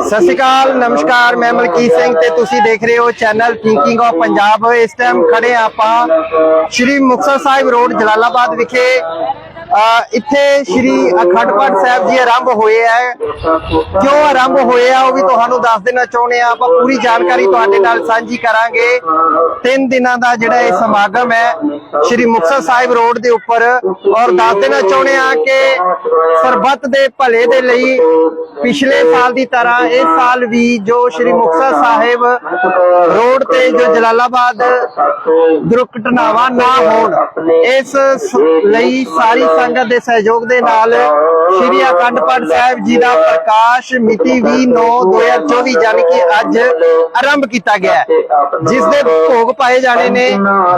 ਸਤਿ ਸ਼੍ਰੀ ਅਕਾਲ, ਨਮਸਕਾਰ, ਮੈਂ ਮਲਕੀਤ ਸਿੰਘ ਤੇ ਤੁਸੀਂ ਦੇਖ ਰਹੇ ਹੋ ਚੈਨਲ ਥਿੰਕਿੰਗ ਆਫ ਪੰਜਾਬ ਇਸ ਟਾਈਮ ਖੜੇ ਆਪਾਂ ਸ਼੍ਰੀ ਮੁਕਤਸਰ ਸਾਹਿਬ ਰੋਡ, ਜਲਾਲਾਬਾਦ ਵਿਖੇ। ਇੱਥੇ ਸ਼੍ਰੀ ਅਖੰਡ ਪਾਠ ਸਾਹਿਬ ਜੀ ਆਰੰਭ ਹੋਏ ਹੈ ਕਿਉਂ ਆਰੰਭ ਹੋਏ ਆ, ਉਹ ਵੀ ਤੁਹਾਨੂੰ ਦੱਸ ਦੇਣਾ ਚਾਹੁੰਦੇ ਆ ਆਪਾਂ ਪੂਰੀ ਜਾਣਕਾਰੀ ਤੁਹਾਡੇ ਨਾਲ ਸਾਂਝੀ ਕਰਾਂਗੇ। ਤਿੰਨ ਦਿਨਾਂ ਦਾ ਜਿਹੜਾ ਇਹ ਸਮਾਗਮ ਹੈ ਸ਼੍ਰੀ ਮੁਕਤਸਰ ਸਾਹਿਬ ਰੋਡ ਦੇ ਉੱਪਰ ਔਰ ਦੱਸ ਦੇਣਾ ਚਾਹੁੰਦੇ ਆ ਕਿ ਸਰਬੱਤ ਦੇ ਭਲੇ ਦੇ ਲਈ ਪਿਛਲੇ ਸਾਲ ਦੀ ਤਰ੍ਹਾਂ ਇਸ ਸਾਲ ਵੀ ਜੋ ਸ਼੍ਰੀ ਮੁਕਤਸਰ ਸਾਹਿਬ ਰੋਡ ਤੇ ਜੋ ਜਲਾਲਾਬਾਦ ਦੁਰਘਟਨਾਵਾਂ ਨਾ ਹੋਣ, ਇਸ ਲਈ ਸਾਰੀ ਸੰਗਤ ਦੇ ਸਹਿਯੋਗ ਦੇ ਨਾਲ ਸ਼੍ਰੀ ਅਖੰਡ ਪਾਠ ਸਾਹਿਬ ਜੀ ਦਾ ਪ੍ਰਕਾਸ਼ ਮਿਤੀ 20/9/2024 ਯਾਨੀ ਕਿ ਅੱਜ ਆਰੰਭ ਕੀਤਾ ਗਿਆ ਹੈ, ਜਿਸ ਦੇ ਭੋਗ ਪਾਏ ਜਾਣੇ ਨੇ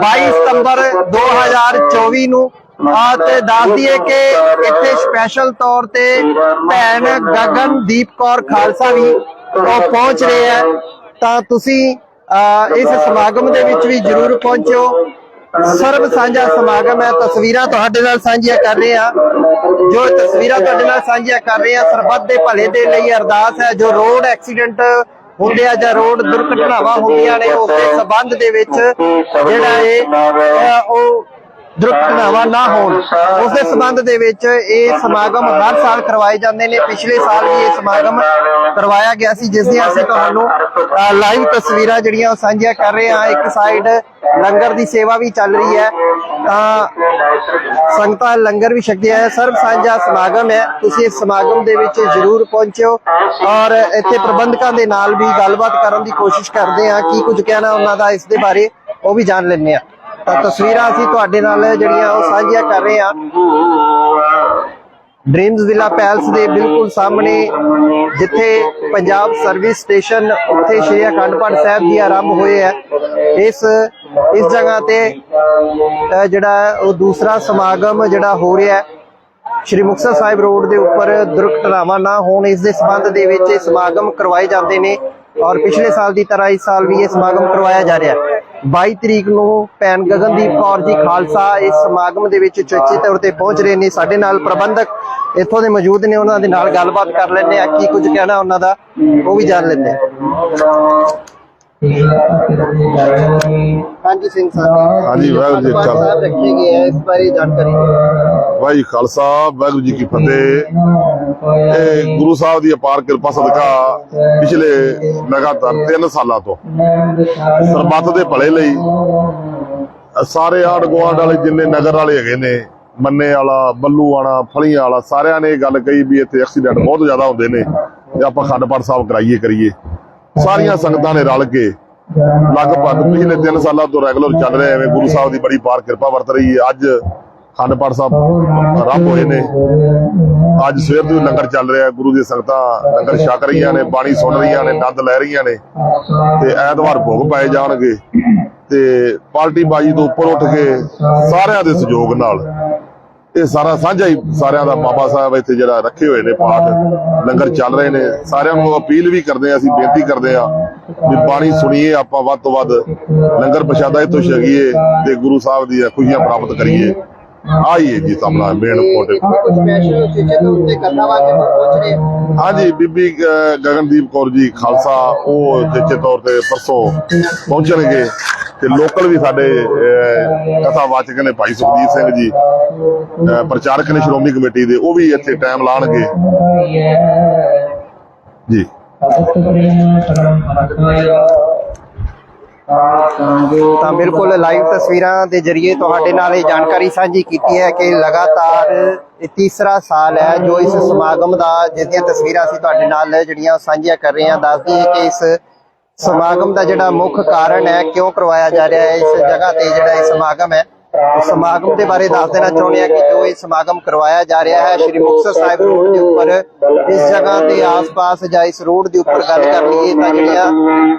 22 ਸਤੰਬਰ 2024 ਨੂੰ ਆ ਤੇ ਦੱਸ ਦਈਏ ਕਿ ਇੱਥੇ ਸਪੈਸ਼ਲ ਤੌਰ ਤੇ ਭੈਣ ਗਗਨਦੀਪ ਕੌਰ ਖਾਲਸਾ ਵੀ ਉਹ ਪਹੁੰਚ ਰਹੇ ਹੈ। ਤਾਂ ਤੁਸੀਂ ਇਸ ਸਮਾਗਮ ਦੇ ਵਿੱਚ ਵੀ ਜਰੂਰ ਪਹੁੰਚਿਓ ਸਰਬ ਸਾਂਝਾ ਸਮਾਗਮ ਹੈ। ਤਸਵੀਰਾਂ ਤੁਹਾਡੇ ਨਾਲ ਸਾਂਝੀਆਂ ਕਰ ਰਹੇ ਹਾਂ। ਜੋ ਤਸਵੀਰਾਂ ਤੁਹਾਡੇ ਨਾਲ ਸਾਂਝੀਆਂ ਕਰ ਰਹੇ ਆ ਸਰਬੱਤ ਦੇ ਭਲੇ ਦੇ ਲਈ ਅਰਦਾਸ ਹੈ। ਜੋ ਰੋਡ ਐਕਸੀਡੈਂਟ ਹੁੰਦੇ ਆ ਜਾਂ ਰੋਡ ਦੁਰਘਟਨਾਵਾਂ ਹੁੰਦੀਆਂ ਨੇ, ਉਸ ਦੇ ਸਬੰਧ ਦੇ ਵਿੱਚ ਜਿਹੜਾ ਇਹ ਉਹ ਦੁਰਘਟਨਾਵਾਂ ਨਾ ਹੋਣ। ਉਸ ਦੇ ਸੰਬੰਧ ਦੇ ਵਿੱਚ ਇਹ ਸਮਾਗਮ ਹਰ ਸਾਲ ਕਰਵਾਏ ਜਾਂਦੇ ਨੇ। ਪਿਛਲੇ ਸਾਲ ਵੀ ਇਹ ਸਮਾਗਮ ਕਰਵਾਇਆ ਗਿਆ ਸੀ, ਜਿਸ ਦੀਆਂ ਅਸੀਂ ਤੁਹਾਨੂੰ ਲਾਈਵ ਤਸਵੀਰਾਂ ਜਿਹੜੀਆਂ ਉਹ ਸਾਂਝੀਆਂ ਕਰ ਰਹੇ ਹਾਂ। ਇੱਕ ਸਾਈਡ ਲੰਗਰ ਦੀ ਸੇਵਾ ਵੀ ਚੱਲ ਰਹੀ ਹੈ। ਤਾਂ ਸੰਗਤਾਂ ਲੰਗਰ ਵੀ ਛਕਦੀਆਂ ਹੈ। ਸਰਬ ਸਾਂਝਾ ਸਮਾਗਮ ਹੈ। ਤੁਸੀਂ ਇਸ ਸਮਾਗਮ ਦੇ ਵਿੱਚ ਜ਼ਰੂਰ ਪਹੁੰਚਿਓ ਔਰ ਇੱਥੇ ਪ੍ਰਬੰਧਕਾਂ ਦੇ ਨਾਲ ਵੀ ਗੱਲਬਾਤ ਕਰਨ ਦੀ ਕੋਸ਼ਿਸ਼ ਕਰਦੇ ਹਾਂ। ਕੀ ਕੁਝ ਕਹਿਣਾ ਉਹਨਾਂ ਦਾ ਇਸ ਦੇ ਬਾਰੇ, ਉਹ ਵੀ ਜਾਣ ਲੈਂਦੇ ਹਾਂ। ਤਾਂ ਤਸਵੀਰਾਂ ਅਸੀਂ ਤੁਹਾਡੇ ਨਾਲ ਜਿਹੜੀਆਂ ਉਹ ਸਾਂਝੀਆਂ ਕਰ ਰਹੇ ਹਾਂ। ਡ੍ਰੀਮਸ ਵਿਲਾ ਪੈਲਸ ਦੇ ਬਿਲਕੁਲ ਸਾਹਮਣੇ, ਜਿੱਥੇ ਪੰਜਾਬ ਸਰਵਿਸ ਸਟੇਸ਼ਨ ਉੱਥੇ ਸ਼੍ਰੀ ਅਖੰਡ ਪਾਠ ਸਾਹਿਬ ਜੀ ਆਰੰਭ ਹੋਏ ਹੈ। ਇਸ ਇਸ ਜਗ੍ਹਾ ਤੇ ਜਿਹੜਾ ਉਹ ਦੂਸਰਾ ਸਮਾਗਮ ਜਿਹੜਾ ਹੋ ਰਿਹਾ ਹੈ, ਸ਼੍ਰੀ ਮੁਕਤਸਰ ਸਾਹਿਬ ਰੋਡ ਦੇ ਉੱਪਰ ਦੁਰਘਟਨਾਵਾਂ ਨਾ ਹੋਣ ਇਸ ਦੇ ਸਬੰਧ ਦੇ ਵਿੱਚ ਇਹ ਸਮਾਗਮ ਕਰਵਾਏ ਜਾਂਦੇ ਨੇ। ਔਰ ਪਿਛਲੇ ਸਾਲ ਦੀ ਤਰ੍ਹਾਂ ਇਸ ਸਾਲ ਵੀ ਇਹ ਸਮਾਗਮ ਕਰਵਾਇਆ ਜਾ ਰਿਹਾ ਹੈ। 22 ਤਰੀਕ ਨੂੰ ਭੈਣ ਗਗਨਦੀਪ ਕੌਰ ਜੀ ਖਾਲਸਾ ਇਸ ਸਮਾਗਮ ਦੇ ਵਿੱਚ ਚੇਚੇ ਤੌਰ ਤੇ ਪਹੁੰਚ ਰਹੇ ਨੇ। ਸਾਡੇ ਨਾਲ ਪ੍ਰਬੰਧਕ ਇੱਥੋਂ ਦੇ ਮੌਜੂਦ ਨੇ, ਉਹਨਾਂ ਦੇ ਨਾਲ ਗੱਲਬਾਤ ਕਰ ਲੈਂਦੇ ਆ ਕੀ ਕੁਝ ਕਹਿਣਾ ਉਹਨਾਂ ਦਾ, ਉਹ ਵੀ ਜਾਣ ਲੈਂਦੇ ਹਾਂਜੀ ਸਿੰਘ ਸਾਹਿਬ। ਹਾਂਜੀ, ਵਾਹਿਗੁਰੂ ਜੀ ਕਾ। ਸਾਹਿਬ ਰੱਖੇ ਗਏ ਆ ਇਸ ਬਾਰੇ ਜਾਣਕਾਰੀ ਦਿਓ। ਵਾਹਿਗੁਰੂ ਜੀ ਕਾ ਖਾਲਸਾ ਵਾਹਿਗੁਰੂ ਜੀ ਕੀ ਫਤਿਹ। ਇਹ ਗੁਰੂ ਸਾਹਿਬ ਦੀ ਅਪਾਰ ਕਿਰਪਾ ਸਦਕਾ ਪਿਛਲੇ ਲਗਾਤਾਰ 3 ਸਾਲਾਂ ਤੋਂ ਸਰਬੱਤ ਦੇ ਭਲੇ ਲਈ ਸਾਰੇ ਆਂਢ ਗੁਆਂਢ ਵਾਲੇ ਜਿੰਨੇ ਨਗਰ ਵਾਲੇ ਹੈਗੇ ਨੇ ਮੰਨੇ ਵਾਲਾ ਬੱਲੂ ਵਾਲਾ ਫਲੀਆਂ ਵਾਲਾ ਸਾਰਿਆਂ ਨੇ ਇਹ ਗੱਲ ਕਹੀ ਵੀ ਇੱਥੇ ਐਕਸੀਡੈਂਟ ਬਹੁਤ ਜ਼ਿਆਦਾ ਹੁੰਦੇ ਨੇ ਤੇ ਆਪਾਂ ਖੰਡਪੜ ਸਾਹਿਬ ਕਰਾਈਏ ਕਰੀਏ। ਸਾਰੀਆਂ ਸੰਗਤਾਂ ਨੇ ਰਲ ਕੇ ਲਗਭਗ ਪਿਛਲੇ 3 ਸਾਲਾਂ ਤੋਂ ਰੈਗੂਲਰ ਚੱਲ ਰਿਹਾ, ਐਵੇਂ ਗੁਰੂ ਸਾਹਿਬ ਦੀ ਬੜੀ ਪਾਰ ਕਿਰਪਾ ਵਰਤ ਰਹੀ ਹੈ। ਅੱਜ ਖੰਡਪੜ ਸਾਹਿਬ ਆਰੰਭ ਹੋਏ ਨੇ। ਅੱਜ ਸਵੇਰ ਤੋਂ ਲੰਗਰ ਚੱਲ ਰਿਹਾ, ਗੁਰੂ ਦੀ ਸੰਗਤਾਂ ਲੰਗਰ ਛਕ ਰਹੀਆਂ ਨੇ, ਬਾਣੀ ਸੁਣ ਰਹੀਆਂ ਨੇ, ਨੰਦ ਲੈ ਰਹੀਆਂ ਨੇ ਤੇ ਐਤਵਾਰ ਭੋਗ ਪਾਏ ਜਾਣਗੇ ਤੇ ਪਾਰਟੀ ਬਾਜੀ ਤੋਂ ਉੱਪਰ ਉੱਠ ਕੇ ਸਾਰਿਆਂ ਦੇ ਸਹਿਯੋਗ ਨਾਲ ਇਹ ਸਾਰਾ ਸਾਂਝਾ ਹੀ ਸਾਰਿਆਂ ਦਾ ਬਾਬਾ ਸਾਹਿਬ ਇੱਥੇ ਜਿਹੜਾ ਰੱਖੇ ਹੋਏ ਨੇ ਪਾਠ, ਲੰਗਰ ਚੱਲ ਰਹੇ ਨੇ। ਸਾਰਿਆਂ ਨੂੰ ਅਪੀਲ ਵੀ ਕਰਦੇ ਆ, ਅਸੀਂ ਬੇਨਤੀ ਕਰਦੇ ਆ ਵੀ ਬਾਣੀ ਸੁਣੀਏ, ਆਪਾਂ ਵੱਧ ਤੋਂ ਵੱਧ ਲੰਗਰ ਪ੍ਰਸ਼ਾਦਾ ਇੱਥੋਂ ਛਕੀਏ ਤੇ ਗੁਰੂ ਸਾਹਿਬ ਦੀਆਂ ਖੁਸ਼ੀਆਂ ਪ੍ਰਾਪਤ ਕਰੀਏ। ਆਈਏ ਜੀ ਸਾਹਮਣਾ, ਮੇਨ ਮੋਟਿਵ ਹਾਂਜੀ, ਬੀਬੀ ਗਗਨਦੀਪ ਕੌਰ ਜੀ, ਖਾਲਸਾ, ਉਹ ਚੇਚੇ ਤੌਰ ਤੇ ਪਰਸੋਂ ਪਹੁੰਚਣਗੇ। ਤੇ ਲੋਕਲ ਵੀ ਸਾਡੇ ਅਹ, ਕਥਾਵਾਚਕ ਨੇ ਭਾਈ ਸੁਖਜੀਤ ਸਿੰਘ ਜੀ ਪ੍ਰਚਾਰਕ ਨੇ ਸ਼੍ਰੋਮਣੀ ਕਮੇਟੀ ਦੇ ਉਹ ਵੀ ਇੱਥੇ ਟਾਈਮ ਲਾਣਗੇ। ਜੀ। ਤਾਂ ਬਿਲਕੁਲ ਲਾਈਵ ਤਸਵੀਰਾਂ ਦੇ ਜ਼ਰੀਏ ਤੁਹਾਡੇ ਨਾਲ ਇਹ ਜਾਣਕਾਰੀ ਸਾਂਝੀ ਕੀਤੀ ਹੈ ਕਿ ਲਗਾਤਾਰ ਇਹ ਤੀਸਰਾ ਸਾਲ ਹੈ ਜੋ ਇਸ ਸਮਾਗਮ ਦਾ ਜਿਸ ਦੀਆਂ ਤਸਵੀਰਾਂ ਅਸੀਂ ਤੁਹਾਡੇ ਨਾਲ ਜਿਹੜੀਆਂ ਸਾਂਝੀਆਂ ਕਰ ਰਹੇ ਹਾਂ। ਦੱਸਦੀ ਹੈ ਕਿ ਇਸ ਸਮਾਗਮ ਦਾ ਜਿਹੜਾ ਮੁੱਖ ਕਾਰਨ ਹੈ, ਕਿਉਂ ਕਰਵਾਇਆ ਜਾ ਰਿਹਾ ਹੈ, ਇਸ ਜਗ੍ਹਾ ਤੇ ਜਿਹੜਾ ਇਹ ਸਮਾਗਮ ਹੈ, ਸਮਾਗਮ ਦੇ ਬਾਰੇ ਦੱਸ ਦੇਣਾ ਚਾਹੁੰਦੇ ਹਾਂ ਕਿ ਜੋ ਇਹ ਸਮਾਗਮ ਕਰਵਾਇਆ ਜਾ ਰਿਹਾ ਹੈ, ਸ਼੍ਰੀ ਮੁਕਤਸਰ ਸਾਹਿਬ ਰੋਡ ਦੇ ਉੱਪਰ, ਇਸ ਜਗ੍ਹਾ ਦੇ ਆਸ-ਪਾਸ ਜਾਂ ਇਸ ਰੋਡ ਦੇ ਉੱਪਰ ਗੱਲ ਕਰ ਲਈਏ ਤਾਂ ਜਿਹੜੀਆਂ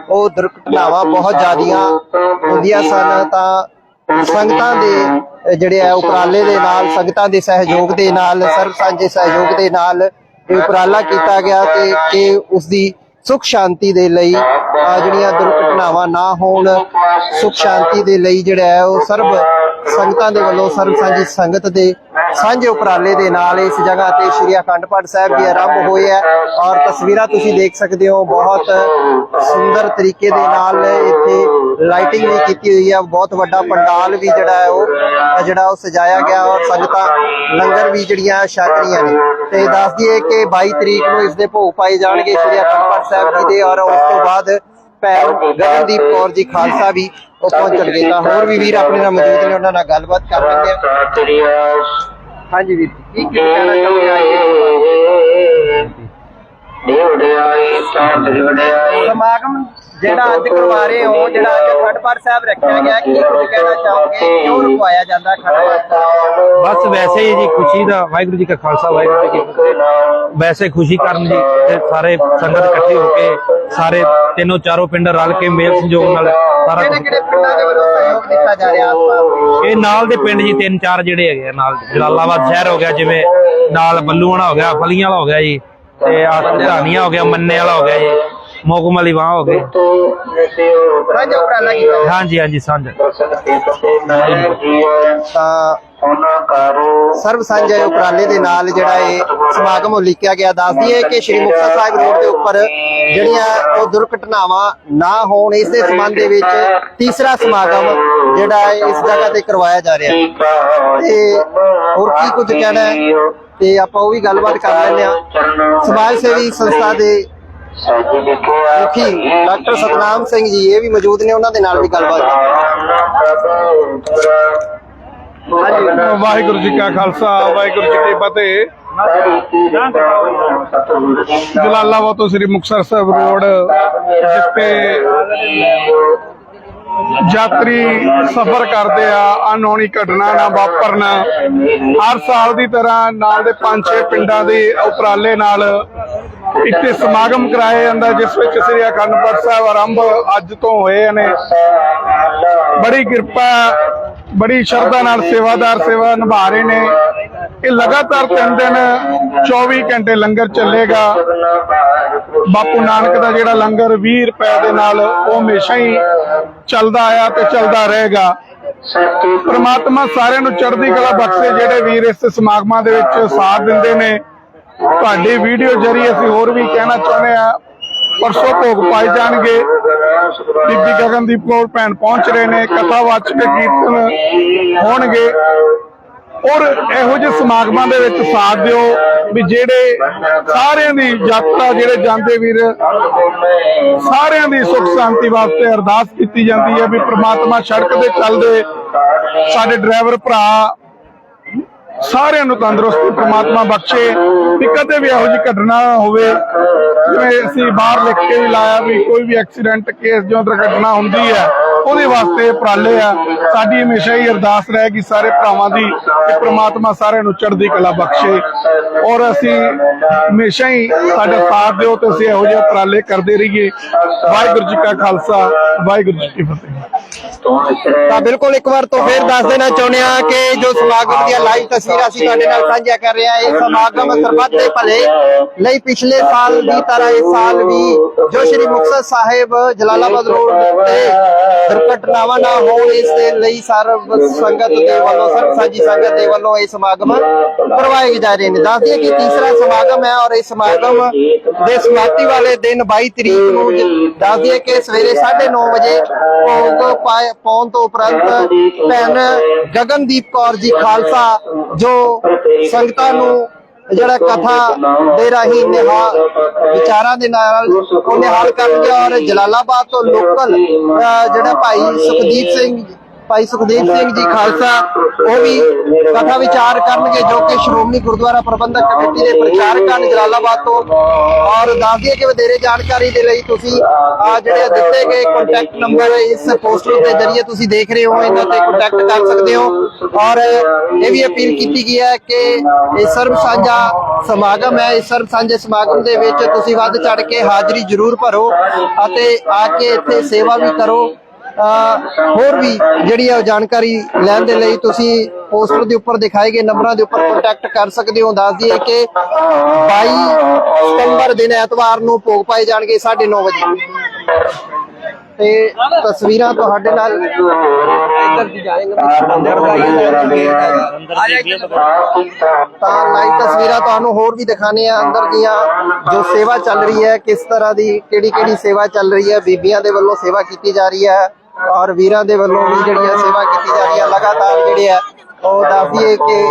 ਉਹ ਦੁਰਘਟਨਾਵਾਂ ਬਹੁਤ ਜ਼ਿਆਦੀਆਂ ਹੁੰਦੀਆਂ ਸਨ, ਤਾਂ ਸੰਗਤਾਂ ਦੇ ਜਿਹੜੇ ਆ, ਉਪਰਾਲੇ ਦੇ ਨਾਲ, ਸੰਗਤਾਂ ਦੇ ਸਹਿਯੋਗ ਦੇ ਨਾਲ ਸਰਬ ਸਾਂਝੇ ਸਹਿਯੋਗ ਦੇ ਨਾਲ ਇਹ ਉਪਰਾਲਾ ਕੀਤਾ ਗਿਆ ਤੇ ਕਿ ਉਸ ਦੀ ਸੁਖ ਸ਼ਾਂਤੀ ਦੇ ਲਈ ਆਹ ਜਿਹੜੀਆਂ ਦੁਰਘਟਨਾਵਾਂ ਨਾ ਹੋਣ, ਸੁਖ ਸ਼ਾਂਤੀ ਦੇ ਲਈ ਜਿਹੜਾ ਹੈ ਉਹ ਸਰਬ ਸੰਗਤਾਂ ਦੇ ਵੱਲੋਂ ਸਰਬ ਸੰਗਤ ਦੇ ਸਾਂਝੇ ਉਪਰਾਲੇ ਦੇ ਨਾਲ ਇਸ ਜਗ੍ਹਾ ਤੇ ਸ਼੍ਰੀ ਅਖੰਡ ਪਾਠ ਸਾਹਿਬ ਜੀ ਆਰੰਭ ਹੋਏ ਹੈ ਔਰ ਤਸਵੀਰਾਂ ਤੁਸੀਂ ਦੇਖ ਸਕਦੇ ਹੋ, ਬਹੁਤ ਸੁੰਦਰ ਤਰੀਕੇ ਦੇ ਨਾਲ ਇੱਥੇ ਲਾਈਟਿੰਗ ਵੀ ਕੀਤੀ ਹੋਈ ਹੈ, ਬਹੁਤ ਵੱਡਾ ਪੰਡਾਲ ਵੀ ਜਿਹੜਾ ਹੈ ਉਹ ਜਿਹੜਾ ਉਹ ਸਜਾਇਆ ਗਿਆ ਔਰ ਸੰਗਤਾਂ ਲੰਗਰ ਵੀ ਜਿਹੜੀਆਂ ਛਕ ਰਹੀਆਂ ਨੇ। ਤੇ ਦੱਸ ਦਈਏ ਕਿ 22 ਤਰੀਕ ਨੂੰ ਇਸ ਦੇ ਭੋਗ ਪਾਏ ਜਾਣਗੇ ਸ਼੍ਰੀ ਅਖੰਡ ਪਾਠ ਸਾਹਿਬ ਜੀ ਦੇ ਔਰ ਉਸ ਤੋਂ ਬਾਅਦ ਭੈਣ ਗਗਨਦੀਪ ਕੌਰ ਜੀ ਖਾਲਸਾ ਵੀ ਉਹ ਪਹੁੰਚਣਗੇ ਤਾਂ ਹੋਰ ਵੀ ਵੀਰ ਆਪਣੇ ਨਾਲ ਮੌਜੂਦ ਨੇ ਉਹਨਾਂ ਨਾਲ ਗੱਲਬਾਤ ਕਰ ਲੈਂਦੇ ਆ। ਹਾਂਜੀ ਵੀਰ ਕੀ ਕਹਿਣਾ ਚਾਹੁੰਦੇ ਆ ਸਮਾਗਮ ਜਿਹੜਾ ਅੱਜ ਕਰਵਾ ਰਹੇ ਹੋ ਜਿਹੜਾ ਅੱਜ ਪਾਠ ਸਾਹਿਬ ਰੱਖਿਆ ਗਿਆ ਕੀ ਕੁਝ ਕਹਿਣਾ ਚਾਹੋਗੇ? ਕਿਉਂ ਰਖਵਾਇਆ ਜਾਂਦਾ ਸਾਹਿਬ? ਬਸ ਵੈਸੇ ਹੀ ਜੀ ਖੁਸ਼ੀ ਦਾ ਵਾਹਿਗੁਰੂ ਜੀ ਕਾ ਖਾਲਸਾ ਵਾਹਿਗੁਰੂ ਜੀ ਕੀ ਫਤਿਹ। ਵੈਸੇ ਖੁਸ਼ੀ ਕਰਨ ਜੀ ਤੇ ਸਾਰੇ ਸੰਗਤ ਇਕੱਠੇ ਹੋ ਕੇ ਸਾਰੇ ਤਿੰਨੋਂ ਚਾਰੋਂ ਪਿੰਡ ਰਲ ਕੇ ਮੇਲ ਸੰਯੋਗ ਨਾਲ ਸਾਰਾ ਕਿਹੜੇ ਕਿਹੜੇ ਪਿੰਡਾਂ ਦੇ ਵੱਲੋਂ ਸਹਿਯੋਗ ਦਿੱਤਾ ਜਾ ਰਿਹਾ ਆਸ-ਪਾਸ ਇਹ ਨਾਲ ਦੇ ਪਿੰਡ ਜੀ ਤਿੰਨ ਚਾਰ ਜਿਹੜੇ ਹੈਗੇ ਆ ਨਾਲ। ਜਲਾਲਾਬਾਦ ਸ਼ਹਿਰ ਹੋ ਗਿਆ ਜਿਵੇਂ ਨਾਲ ਬੱਲੂਆਣਾ ਹੋ ਗਿਆ ਫਲੀਆਂ ਵਾਲਾ ਹੋ ਗਿਆ ਜੀ। ਤੇ ਆ ਧਾਨੀਆਂ ਹੋ ਗਿਆ ਮੰਨੇ ਵਾਲਾ ਹੋ ਗਿਆ ਜੀ ਮੋਗਮ ਵਾਲੀ ਵਾਹ ਹੋ ਗਈ। ਸਾਂਝਾ ਉਪਰਾਲਾ ਕੀਤਾ ਹਾਂਜੀ ਹਾਂਜੀ, ਸਾਂਝ। ਤਾਂ ਸਰਬ ਸਾਂਝੇ ਉਪਰਾਲੇ ਦੇ ਨਾਲ ਜਿਹੜਾ ਇਹ ਸਮਾਗਮ ਉਲੀਕਿਆ ਗਿਆ। ਦੱਸ ਦਈਏ ਕਿ ਸ਼੍ਰੀ ਮੁਕਤਸਰ ਸਾਹਿਬ ਰੋਡ ਦੇ ਉੱਪਰ ਜਿਹੜੀਆਂ ਉਹ ਦੁਰਘਟਨਾਵਾਂ ਨਾ ਹੋਣ, ਇਸ ਦੇ ਸੰਬੰਧ ਦੇ ਵਿੱਚ ਤੀਸਰਾ ਸਮਾਗਮ ਜਿਹੜਾ ਇਸ ਜਗ੍ਹਾ ਤੇ ਕਰਵਾਇਆ ਜਾ ਰਿਹਾ। ਹੈ ਤੇ ਹੋਰ ਕੀ ਕੁਝ ਕਹਿਣਾ ਹੈ? ਤੇ ਆਪਾਂ ਉਹ ਵੀ ਗੱਲਬਾਤ ਕਰ ਲੈਂਦੇ ਆ ਸਮਾਜ ਸੇਵੀ ਸੰਸਥਾ ਦੇ ਮੁਖੀ ਡਾਕਟਰ ਸਤਨਾਮ ਸਿੰਘ ਜੀ, ਇਹ ਵੀ ਮੌਜੂਦ ਨੇ, ਉਹਨਾਂ ਦੇ ਨਾਲ ਵੀ ਗੱਲਬਾਤ ਵਾਹਿਗੁਰੂ ਜੀ ਕਾ ਖਾਲਸਾ, ਵਾਹਿਗੁਰੂ ਜੀ ਕੀ ਫਤਿਹ। ਜਲਾਲਾਬਾਦ ਤੋਂ ਸ੍ਰੀ ਮੁਕਤਸਰ ਸਾਹਿਬ ਰੋਡ ਜਿੱਤੇ ਯਾਤਰੀ ਸਫ਼ਰ ਕਰਦੇ ਆ ਅਨਹੋਣੀ ਘਟਨਾ ਨਾ ਵਾਪਰਨ। ਹਰ ਸਾਲ ਦੀ ਤਰ੍ਹਾਂ ਨਾਲ ਦੇ ਪੰਜ ਛੇ ਪਿੰਡਾਂ ਦੇ ਉਪਰਾਲੇ ਨਾਲ ਇੱਥੇ ਸਮਾਗਮ ਕਰਾਇਆ ਜਾਂਦਾ, ਜਿਸ ਵਿੱਚ ਸ੍ਰੀ ਅਖੰਡ ਪਾਠ ਸਾਹਿਬ ਆਰੰਭ ਅੱਜ ਤੋਂ ਹੋਏ ਨੇ। ਬੜੀ ਕਿਰਪਾ, ਬੜੀ ਸ਼ਰਧਾ ਨਾਲ ਸੇਵਾਦਾਰ ਸੇਵਾ ਨਿਭਾ ਰਹੇ ਨੇ। ਇਹ ਲਗਾਤਾਰ ਤਿੰਨ ਦਿਨ 24 ਘੰਟੇ ਲੰਗਰ ਚੱਲੇਗਾ। ਬਾਪੂ ਨਾਨਕ ਦਾ ਜਿਹੜਾ ਲੰਗਰ 20 ਰੁਪਏ ਦੇ ਨਾਲ, ਉਹ ਹਮੇਸ਼ਾ ਹੀ ਚੱਲਦਾ ਆਇਆ ਤੇ ਚੱਲਦਾ ਰਹੇਗਾ। ਪ੍ਰਮਾਤਮਾ ਸਾਰਿਆਂ ਨੂੰ ਚੜ੍ਹਦੀ ਕਲਾ ਬਖਸ਼ੇ, ਜਿਹੜੇ ਵੀਰ ਇਸ ਸਮਾਗਮਾਂ ਦੇ ਵਿੱਚ ਸਾਥ ਦਿੰਦੇ ਨੇ। ਤੁਹਾਡੀ ਵੀਡੀਓ ਜਰੀਏ ਅਸੀਂ ਹੋਰ ਵੀ ਕਹਿਣਾ ਚਾਹੁੰਦੇ ਆ ਪਰਸੋਂ ਭੋਗ ਪਾਏ ਜਾਣਗੇ। ਬੀਬੀ ਗਗਨਦੀਪ ਕੌਰ ਭੈਣ ਪਹੁੰਚ ਰਹੇ ਨੇ, ਕਥਾ ਵਾਚਕ ਕੀਰਤਨ ਹੋਣਗੇ। ਔਰ ਇਹੋ ਜਿਹੇ ਸਮਾਗਮਾਂ ਦੇ ਵਿੱਚ ਸਾਥ ਦਿਓ ਵੀ ਜਿਹੜੇ ਸਾਰਿਆਂ ਦੀ ਯਾਤਰਾ, ਜਿਹੜੇ ਜਾਂਦੇ ਵੀਰ, ਸਾਰਿਆਂ ਦੀ ਸੁੱਖ ਸ਼ਾਂਤੀ ਵਾਸਤੇ ਅਰਦਾਸ ਕੀਤੀ ਜਾਂਦੀ ਹੈ ਵੀ ਪ੍ਰਮਾਤਮਾ ਸੜਕ ਦੇ ਚੱਲਦੇ, ਸਾਡੇ ਡਰਾਈਵਰ ਭਰਾ ਸਾਰਿਆਂ ਨੂੰ ਤੰਦਰੁਸਤੀ, ਪ੍ਰਮਾਤਮਾ ਬਖਸ਼ੇ, ਵੀ ਕਦੇ ਵੀ ਇਹੋ ਜਿਹੀ ਘਟਨਾ ਹੋਵੇ, ਜਿਵੇਂ ਅਸੀਂ ਬਾਹਰ ਲਿਖ ਕੇ ਵੀ ਲਾਇਆ ਵੀ ਕੋਈ ਵੀ ਐਕਸੀਡੈਂਟ ਕੇਸ ਜੋ ਦੁਰਘਟਨਾ ਹੁੰਦੀ ਹੈ, ਉਹਦੇ ਵਾਸਤੇ ਉਪਰਾਲੇ ਆ। ਸਾਡੀ ਹਮੇਸ਼ਾ ਹੀ ਅਰਦਾਸ ਰਹੇਗੀ ਸਾਰੇ ਭਰਾਵਾਂ ਦੀ, ਕਿ ਪ੍ਰਮਾਤਮਾ ਸਾਰਿਆਂ ਨੂੰ ਚੜ੍ਹਦੀ ਕਲਾ ਬਖਸ਼ੇ। ਔਰ ਅਸੀਂ ਹਮੇਸ਼ਾ ਹੀ ਸਾਡਾ ਸਾਥ ਦਿਓ ਤੇ ਅਸੀਂ ਇਹੋ ਜਿਹੇ ਉਪਰਾਲੇ ਕਰਦੇ ਰਹੀਏ। ਵਾਹਿਗੁਰੂ ਜੀ ਕਾ ਖਾਲਸਾ, ਵਾਹਿਗੁਰੂ ਜੀ ਕੀ ਫਤਿਹ। ਤਾਂ ਬਿਲਕੁਲ ਇੱਕ ਵਾਰ ਤੋਂ ਫੇਰ ਦੱਸ ਦੇਣਾ ਚਾਹੁੰਦੇ ਆ ਕਿ ਜੋ ਸਮਾਗਮ ਦੀਆਂ ਲਾਈਵ ਤਸਵੀਰਾਂ ਅਸੀਂ ਤੁਹਾਡੇ ਨਾਲ ਸਾਂਝਾ ਕਰ ਰਹੇ ਹਾਂ, ਇਹ ਸਮਾਗਮ ਸਰਬੱਤ ਦੇ ਭਲੇ ਲਈ ਪਿਛਲੇ ਸਾਲ ਦੀ ਤਰ੍ਹਾਂ ਇਸ ਸਾਲ ਵੀ ਜੋ ਸ਼੍ਰੀ ਮੁਕਤਸਰ ਸਾਹਿਬ ਜਲਾਲਾਬਾਦ ਰੋਡ ਤੇ ਦੁਰਘਟਨਾਵਾਂ ਨਾ ਹੋਣ ਇਸ ਦੇ ਲਈ ਸਰਬ ਸੰਗਤ ਦੇ ਵੱਲੋਂ ਸਰਬ ਸਾਂਝੀ ਸੰਗਤ ਦੇ ਵੱਲੋਂ ਇਹ ਸਮਾਗਮ ਕਰਵਾਏ ਜਾ ਰਹੇ ਨੇ। ਦੱਸ ਕਿ ਤੀਸਰਾ ਸਮਾਗਮ ਹੈ ਔਰ ਇਸ ਸਮਾਗਮ ਦੇ ਸਮਾਪਤੀ ਵਾਲੇ ਦਿਨ 22 ਤਰੀਕ ਨੂੰ ਜ- ਕਿ ਸਵੇਰੇ 9:30 ਵਜੇ ਭੋਗ ਪਾਏ- ਪਾਉਣ ਤੋਂ ਉਪਰੰਤ ਭੈਣ ਗਗਨਦੀਪ ਕੌਰ ਜੀ ਖਾਲਸਾ ਜੋ ਸੰਗਤਾਂ ਨੂੰ ਜਿਹੜਾ ਕਥਾ ਦੇ ਰਾਹੀਂ ਨਿਹਾਲ ਵਿਚਾਰਾਂ ਦੇ ਨਾਲ ਉਹ ਨਿਹਾਲ ਕਰਨਗੇ ਔਰ ਜਲਾਲਾਬਾਦ ਤੋਂ ਲੋਕਲ ਜਿਹੜਾ ਭਾਈ ਸੁਖਦੀਪ ਸਿੰਘ ਭਾਈ ਸੁਖਦੇਵ ਸਿੰਘ ਜੀ ਖਾਲਸਾ, ਉਹ ਵੀ ਕਥਾ ਵਿਚਾਰ ਕਰਨਗੇ ਜੋ ਕਿ ਸ਼੍ਰੋਮਣੀ ਗੁਰਦੁਆਰਾ ਪ੍ਰਬੰਧਕ ਕਮੇਟੀ ਦੇ ਪ੍ਰਚਾਰਕ ਹਨ ਜਲਾਲਾਬਾਦ ਤੋਂ। ਔਰ ਦੱਸ ਕਿ ਵਧੇਰੇ ਜਾਣਕਾਰੀ ਦੇ ਲਈ ਤੁਸੀਂ ਆ ਜਿਹੜੇ ਦਿੱਤੇ ਗਏ ਕੰਟੈਕਟ ਨੰਬਰ ਇਸ ਪੋਸਟਰ ਦੇ ਜ਼ਰੀਏ ਤੁਸੀਂ ਦੇਖ ਰਹੇ ਹੋ, ਇਹਨਾਂ ਤੇ ਕੰਟੈਕਟ ਕਰ ਸਕਦੇ ਹੋ। ਔਰ ਇਹ ਵੀ ਅਪੀਲ ਕੀਤੀ ਗਈ ਹੈ ਕਿ ਇਹ ਸਰਬ ਸਾਂਝਾ ਸਮਾਗਮ ਹੈ, ਇਸ ਸਰਬ ਸਾਂਝੇ ਸਮਾਗਮ ਦੇ ਵਿੱਚ ਤੁਸੀਂ ਵੱਧ ਚੜ ਕੇ ਹਾਜ਼ਰੀ ਜ਼ਰੂਰ ਭਰੋ ਅਤੇ ਆ ਕੇ ਇੱਥੇ ਸੇਵਾ ਵੀ ਕਰੋ। ਹੋਰ ਵੀ ਜਿਹੜੀ ਹੈ ਉਹ ਜਾਣਕਾਰੀ ਲੈਣ ਦੇ ਲਈ ਤੁਸੀਂ ਪੋਸਟਰ ਦੇ ਉੱਪਰ ਦਿਖਾਏ ਗਏ ਨੰਬਰਾਂ ਦੇ ਉੱਪਰ ਕੰਟੈਕਟ ਕਰ ਸਕਦੇ ਹੋ। ਦੱਸ ਦਈਏ ਕਿ 22 ਸਤੰਬਰ ਦਿਨ ਐਤਵਾਰ ਨੂੰ ਭੋਗ ਪਾਏ ਜਾਣਗੇ 9:30 ਵਜੇ। ਤੇ ਤਸਵੀਰਾਂ ਤੁਹਾਡੇ ਨਾਲ ਤਾਂ ਲਾਈਵ ਤਸਵੀਰਾਂ ਤੁਹਾਨੂੰ ਹੋਰ ਵੀ ਦਿਖਾਣੇ ਆ ਅੰਦਰ ਦੀਆਂ ਜੋ ਸੇਵਾ ਚੱਲ ਰਹੀ ਹੈ, ਕਿਸ ਤਰ੍ਹਾਂ ਦੀ ਕਿਹੜੀ ਕਿਹੜੀ ਸੇਵਾ ਚੱਲ ਰਹੀ ਹੈ, ਬੀਬੀਆਂ ਦੇ ਵੱਲੋਂ ਸੇਵਾ ਕੀਤੀ ਜਾ ਰਹੀ ਹੈ। ਔਰ ਵੀਰਾਂ ਦੇ ਵੱਲੋਂ ਵੀ ਜਿਹੜੀਆਂ ਸੇਵਾ ਕੀਤੀ ਜਾ ਰਹੀ ਹੈ, ਲਗਾਤਾਰ ਜਿਹੜੇ ਆ ਉਹ ਦੱਸਦੀਏ ਕਿ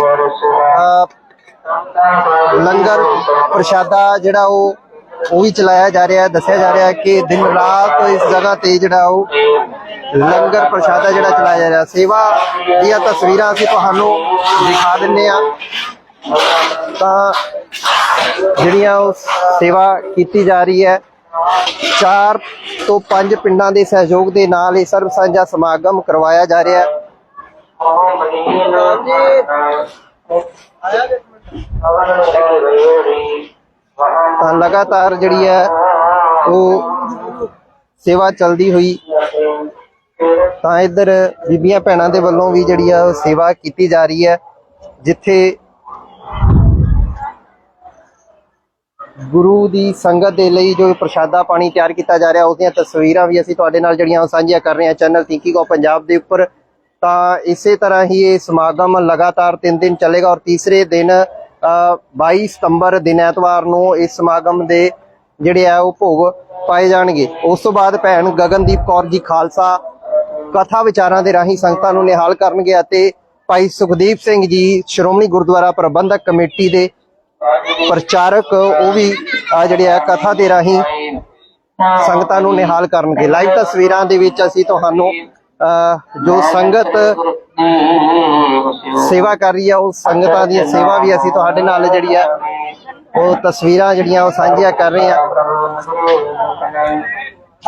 ਲੰਗਰ ਪ੍ਰਸ਼ਾਦਾ ਜਿਹੜਾ ਉਹ ਉਹ ਵੀ ਚਲਾਇਆ ਜਾ ਰਿਹਾ ਹੈ, ਦੱਸਿਆ ਜਾ ਰਿਹਾ ਹੈ ਕਿ ਦਿਨ ਰਾਤ ਇਸ ਜਗ੍ਹਾ ਤੇ ਜਿਹੜਾ ਉਹ ਲੰਗਰ ਪ੍ਰਸ਼ਾਦਾ ਜਿਹੜਾ ਚਲਾਇਆ ਜਾ ਰਿਹਾ ਸੇਵਾ ਦੀਆਂ ਤਸਵੀਰਾਂ ਅਸੀਂ ਤੁਹਾਨੂੰ ਦਿਖਾ ਦਿੰਨੇ ਆ ਤਾਂ ਜਿਹੜੀਆਂ ਉਹ ਸੇਵਾ ਕੀਤੀ ਜਾ ਰਹੀ ਹੈ ਚਾਰ ਤੋਂ ਪੰਜ ਪਿੰਡਾਂ ਦੇ ਸਹਿਯੋਗ ਦੇ ਨਾਲ ਇਹ ਸਰਬ ਸਾਂਝਾ ਸਮਾਗਮ ਕਰਵਾਇਆ ਜਾ ਰਿਹਾ ਹੈ। ਤਾਂ ਲਗਾਤਾਰ ਜਿਹੜੀ ਹੈ ਉਹ ਸੇਵਾ ਚੱਲਦੀ ਹੋਈ, ਤਾਂ ਇੱਧਰ ਬੀਬੀਆਂ ਭੈਣਾਂ ਦੇ ਵੱਲੋਂ ਵੀ ਜਿਹੜੀ ਆ ਉਹ ਸੇਵਾ ਕੀਤੀ ਜਾ ਰਹੀ ਹੈ, ਜਿੱਥੇ ਗੁਰੂ ਦੀ ਸੰਗਤ ਦੇ ਲਈ ਜੋ ਪ੍ਰਸ਼ਾਦਾ ਪਾਣੀ ਤਿਆਰ ਕੀਤਾ ਜਾ ਰਿਹਾ ਉਸ ਦੀਆਂ ਤਸਵੀਰਾਂ ਵੀ ਅਸੀਂ ਤੁਹਾਡੇ ਨਾਲ ਜਿਹੜੀਆਂ ਉਹ ਸਾਂਝੀਆਂ ਕਰ ਰਹੇ ਹਾਂ ਚੈਨਲ ਥਿੰਕਿੰਗ ਆਫ ਪੰਜਾਬ ਦੇ ਉੱਪਰ ਤਾਂ ਇਸੇ ਤਰ੍ਹਾਂ ਹੀ ਇਹ ਸਮਾਗਮ ਲਗਾਤਾਰ 3 ਦਿਨ ਚੱਲੇਗਾ ਔਰ ਤੀਸਰੇ ਦਿਨ ਅ, 22 ਸਤੰਬਰ ਦਿਨ ਐਤਵਾਰ ਨੂੰ ਇਸ ਸਮਾਗਮ ਦੇ ਜਿਹੜੇ ਆ ਉਹ ਭੋਗ ਪਾਏ ਜਾਣਗੇ। ਉਸ ਤੋਂ ਬਾਅਦ ਭੈਣ ਗਗਨਦੀਪ ਕੌਰ ਜੀ ਖਾਲਸਾ ਕਥਾ ਵਿਚਾਰਾਂ ਦੇ ਰਾਹੀਂ ਸੰਗਤਾਂ ਨੂੰ ਨਿਹਾਲ ਕਰਨਗੇ ਅਤੇ ਭਾਈ ਸੁਖਦੀਪ ਸਿੰਘ ਜੀ ਸ਼੍ਰੋਮਣੀ ਗੁਰਦੁਆਰਾ ਪ੍ਰਬੰਧਕ ਕਮੇਟੀ ਦੇ ਪ੍ਰਚਾਰਕ ਉਹ ਵੀ ਆ ਜਿਹੜੇ ਆ ਕਥਾ ਦੇ ਰਾਹੀਂ ਸੰਗਤਾਂ ਨੂੰ ਨਿਹਾਲ ਕਰਨਗੇ। ਲਾਈਵ ਤਸਵੀਰਾਂ ਦੇ ਵਿੱਚ ਅਸੀਂ ਤੁਹਾਨੂੰ ਜੋ ਸੰਗਤ ਸੇਵਾ ਕਰ ਰਹੀ ਆ, ਉਹ ਸੰਗਤਾਂ ਦੀ ਸੇਵਾ ਵੀ ਅਸੀਂ ਤੁਹਾਡੇ ਨਾਲ ਜਿਹੜੀ ਆ, ਉਹ ਤਸਵੀਰਾਂ ਜਿਹੜੀਆਂ ਉਹ ਸਾਂਝੀਆਂ ਕਰ ਰਹੇ ਆ।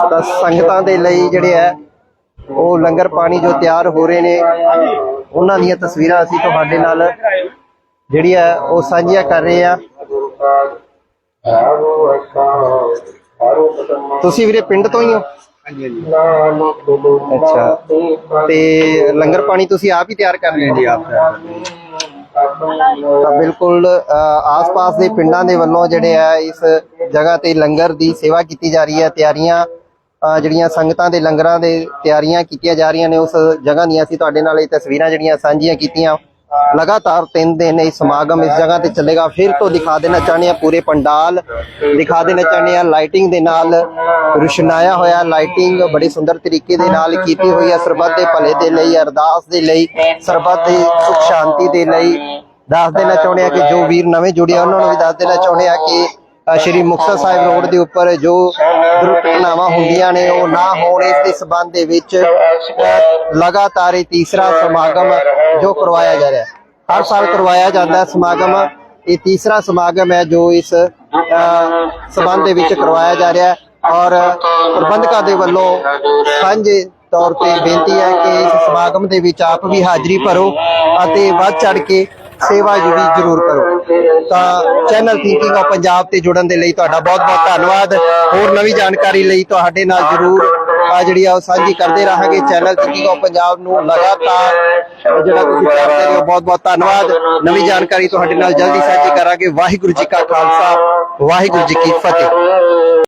ਤਾਂ ਸੰਗਤਾਂ ਦੇ ਲਈ ਜਿਹੜੇ ਆ, ਉਹ ਲੰਗਰ ਪਾਣੀ ਜੋ ਤਿਆਰ ਹੋ ਰਹੇ ਨੇ, ਉਹਨਾਂ ਦੀਆਂ ਤਸਵੀਰਾਂ ਅਸੀਂ ਤੁਹਾਡੇ ਨਾਲ ਜਿਹੜੀ ਆ ਉਹ ਸਾਂਝੀਆਂ ਕਰ ਰਹੇ ਆ। ਤੁਸੀਂ ਵੀਰੇ ਪਿੰਡ ਤੋਂ ਹੀ ਹੋ? ਅੱਛਾ। ਤੇ ਲੰਗਰ ਪਾਣੀ ਤੁਸੀਂ ਆਪ ਹੀ ਤਿਆਰ ਕਰ ਰਹੇ ਹੋ? ਜੀ ਆਪ ਤਾਂ ਬਿਲਕੁਲ ਆਸ-ਪਾਸ ਦੇ ਪਿੰਡਾਂ ਦੇ ਵੱਲੋਂ ਜਿਹੜੇ ਆ ਇਸ ਜਗ੍ਹਾ ਤੇ ਲੰਗਰ ਦੀ ਸੇਵਾ ਕੀਤੀ ਜਾ ਰਹੀ ਹੈ। ਤਿਆਰੀਆਂ ਜਿਹੜੀਆਂ ਸੰਗਤਾਂ ਦੇ ਲੰਗਰਾਂ ਦੇ ਤਿਆਰੀਆਂ ਕੀਤੀਆਂ ਜਾ ਰਹੀਆਂ ਨੇ ਉਸ ਜਗ੍ਹਾ ਦੀਆਂ ਅਸੀਂ ਤੁਹਾਡੇ ਨਾਲ ਇਹ ਤਸਵੀਰਾਂ ਜਿਹੜੀਆਂ ਸਾਂਝੀਆਂ ਕੀਤੀਆਂ। ਲਗਾਤਾਰ 3 ਦਿਨ ਇਹ ਸਮਾਗਮ ਇਸ ਜਗ੍ਹਾ ਤੇ ਚੱਲੇਗਾ। ਫਿਰ ਤੋਂ ਦਿਖਾ ਦੇਣਾ ਚਾਹੁੰਦੇ ਆ ਪੂਰੇ ਪੰਡਾਲ, ਦਿਖਾ ਦੇਣਾ ਚਾਹੁੰਦੇ ਆ ਲਾਈਟਿੰਗ ਦੇ ਨਾਲ ਰੁਸ਼ਨਾਇਆ ਹੋਇਆ ਲਾਈਟਿੰਗ ਬੜੀ ਸੁੰਦਰ ਤਰੀਕੇ ਦੇ ਨਾਲ ਕੀਤੀ ਹੋਈ ਹੈ। ਸਰਬੱਤ ਦੇ ਭਲੇ ਦੇ ਲਈ, ਅਰਦਾਸ ਦੇ ਲਈ, ਸਰਬੱਤ ਦੀ ਸੁਖ ਸ਼ਾਂਤੀ ਦੇ ਲਈ। ਦੱਸ ਦੇਣਾ ਚਾਹੁੰਦੇ ਆ ਕਿ ਜੋ ਵੀਰ ਨਵੇਂ ਜੁੜੇ ਆ, ਉਹਨਾਂ ਨੂੰ ਵੀ ਦੱਸ ਦੇਣਾ ਚਾਹੁੰਦੇ ਆ ਕਿ ਸ਼੍ਰੀ ਮੁਕਤਸਰ ਸਾਹਿਬ ਰੋਡ ਦੇ ਉੱਪਰ ਜੋ ਦੁਰਘਟਨਾਵਾਂ ਹੁੰਦੀਆਂ ਨੇ, ਉਹ ਨਾ ਹੋਣ ਇਸ ਦੇ ਸਬੰਧ ਦੇ ਵਿੱਚ ਲਗਾਤਾਰ ਇਹ ਤੀਸਰਾ ਸਮਾਗਮ ਜੋ ਕਰਵਾਇਆ ਜਾ ਰਿਹਾ। ਹੈ ਹਰ ਸਾਲ ਕਰਵਾਇਆ ਜਾਂਦਾ ਹੈ ਸਮਾਗਮ। ਇਹ ਤੀਸਰਾ ਸਮਾਗਮ ਹੈ ਜੋ ਇਸ ਸਬੰਧ ਦੇ ਵਿੱਚ ਕਰਵਾਇਆ ਜਾ ਰਿਹਾ ਹੈ। ਔਰ ਪ੍ਰਬੰਧਕਾਂ ਦੇ ਵੱਲੋਂ ਸਾਂਝੇ ਤੌਰ ਤੇ ਬੇਨਤੀ ਹੈ ਕਿ ਇਸ ਸਮਾਗਮ ਦੇ ਵਿੱਚ ਆਪ ਵੀ ਹਾਜ਼ਰੀ ਭਰੋ ਅਤੇ ਵੱਧ ਚੜ ਕੇ ਸੇਵਾ ਜਿਹੜੀ ਜ਼ਰੂਰ ਕਰੋ। ਤਾਂ ਚੈਨਲ ਥਿੰਕਿੰਗ ਆਫ ਪੰਜਾਬ ਤੇ ਜੁੜਨ ਦੇ ਲਈ ਤੁਹਾਡਾ ਬਹੁਤ ਬਹੁਤ ਧੰਨਵਾਦ। ਹੋਰ ਨਵੀਂ ਜਾਣਕਾਰੀ ਲਈ ਤੁਹਾਡੇ ਨਾਲ ਜ਼ਰੂਰ ਆ ਜਿਹੜੀ ਆ ਉਹ ਸਾਂਝੀ ਕਰਦੇ ਰਹਾਂਗੇ ਚੈਨਲ ਥਿੰਕਿੰਗ ਆਫ ਪੰਜਾਬ ਨੂੰ ਲਗਾਤਾਰ ਜਿਹੜਾ ਤੁਸੀਂ ਪਿਆਰ ਦੇ ਰਹੇ ਹੋ ਬਹੁਤ ਬਹੁਤ ਧੰਨਵਾਦ। ਨਵੀਂ ਜਾਣਕਾਰੀ ਤੁਹਾਡੇ ਨਾਲ ਜਲਦੀ ਸਾਂਝੀ ਕਰਾਂਗੇ। ਵਾਹਿਗੁਰੂ ਜੀ ਕਾ ਖਾਲਸਾ, ਵਾਹਿਗੁਰੂ ਜੀ ਕੀ ਫਤਿਹ।